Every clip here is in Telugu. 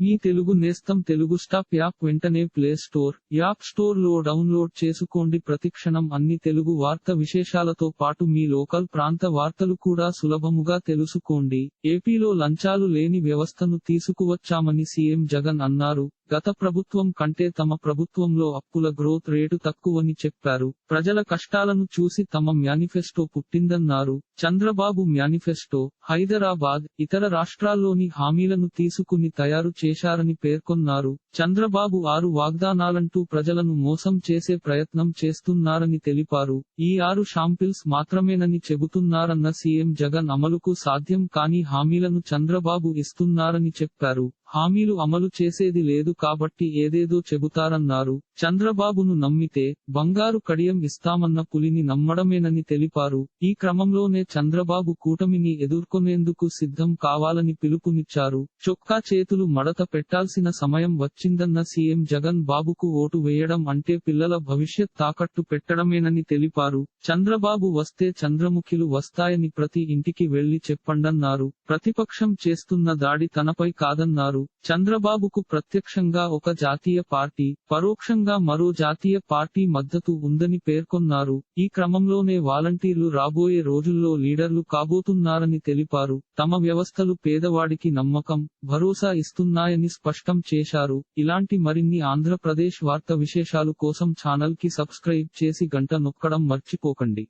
మీ తెలుగు నేస్తం తెలుగు స్టాప్ యాప్ వెంటనే ప్లే స్టోర్ యాప్ స్టోర్లో డౌన్లోడ్ చేసుకోండి. ప్రతిక్షణం అన్ని తెలుగు వార్త విశేషాలతో పాటు మీ లోకల్ ప్రాంత వార్తలు కూడా సులభముగా తెలుసుకోండి. ఏపీలో లంచాలు లేని వ్యవస్థను తీసుకువచ్చామని సీఎం జగన్ అన్నారు. గత ప్రభుత్వం కంటే తమ ప్రభుత్వంలో అప్పుల గ్రోత్ రేటు తక్కువని చెప్పారు. ప్రజల కష్టాలను చూసి తమ మేనిఫెస్టో పుట్టిందన్నారు. చంద్రబాబు మేనిఫెస్టో హైదరాబాద్ ఇతర రాష్ట్రాల్లోని హామీలను తీసుకుని తయారు చేశారని పేర్కొన్నారు. చంద్రబాబు ఆరు వాగ్దానాలంటూ ప్రజలను మోసం చేసే ప్రయత్నం చేస్తున్నారని తెలిపారు. ఈ ఆరు షాంపిల్స్ మాత్రమేనని చెబుతున్నారన్న సీఎం జగన్ అమలుకు సాధ్యం కాని హామీలను చంద్రబాబు ఇస్తున్నారని చెప్పారు. హామీలు అమలు చేసేది లేదు కాబట్టి ఏదేదో చెబుతారన్నారు. చంద్రబాబును నమ్మితే బంగారు కడియం ఇస్తామన్న పులిని నమ్మడమేనని తెలిపారు. ఈ క్రమంలోనే చంద్రబాబు కూటమిని ఎదుర్కొనేందుకు సిద్ధం కావాలని పిలుపునిచ్చారు. చొక్కా చేతులు మడత పెట్టాల్సిన సమయం వచ్చిందన్న సీఎం జగన్ బాబుకు ఓటు వేయడం అంటే పిల్లల భవిష్యత్ తాకట్టు పెట్టడమేనని తెలిపారు. చంద్రబాబు వస్తే చంద్రముఖిలు వస్తాయని ప్రతి ఇంటికి వెళ్ళి చెప్పండన్నారు. ప్రతిపక్షం చేస్తున్న దాడి తనపై కాదన్నారు. చంద్రబాబుకు ప్రత్యక్షంగా ఒక జాతీయ పార్టీ పరోక్షంగా మరో జాతీయ పార్టీ మద్దతు ఉందని పేర్కొన్నారు. ఈ క్రమంలోనే వాలంటీర్లు రాబోయే రోజుల్లో లీడర్లు కాబోతున్నారని తెలిపారు. తమ వ్యవస్థలు పేదవాడికి నమ్మకం భరోసా ఇస్తున్నాయని స్పష్టం చేశారు. ఇలాంటి మరిన్ని ఆంధ్రప్రదేశ్ వార్త విశేషాలు కోసం ఛానల్కి సబ్స్క్రైబ్ చేసి గంట నొక్కడం మర్చిపోకండి.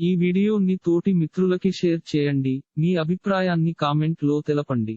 ఈ వీడియోని తోటి మిత్రులకి షేర్ చేయండి. మీ అభిప్రాయాన్ని కామెంట్లో తెలపండి.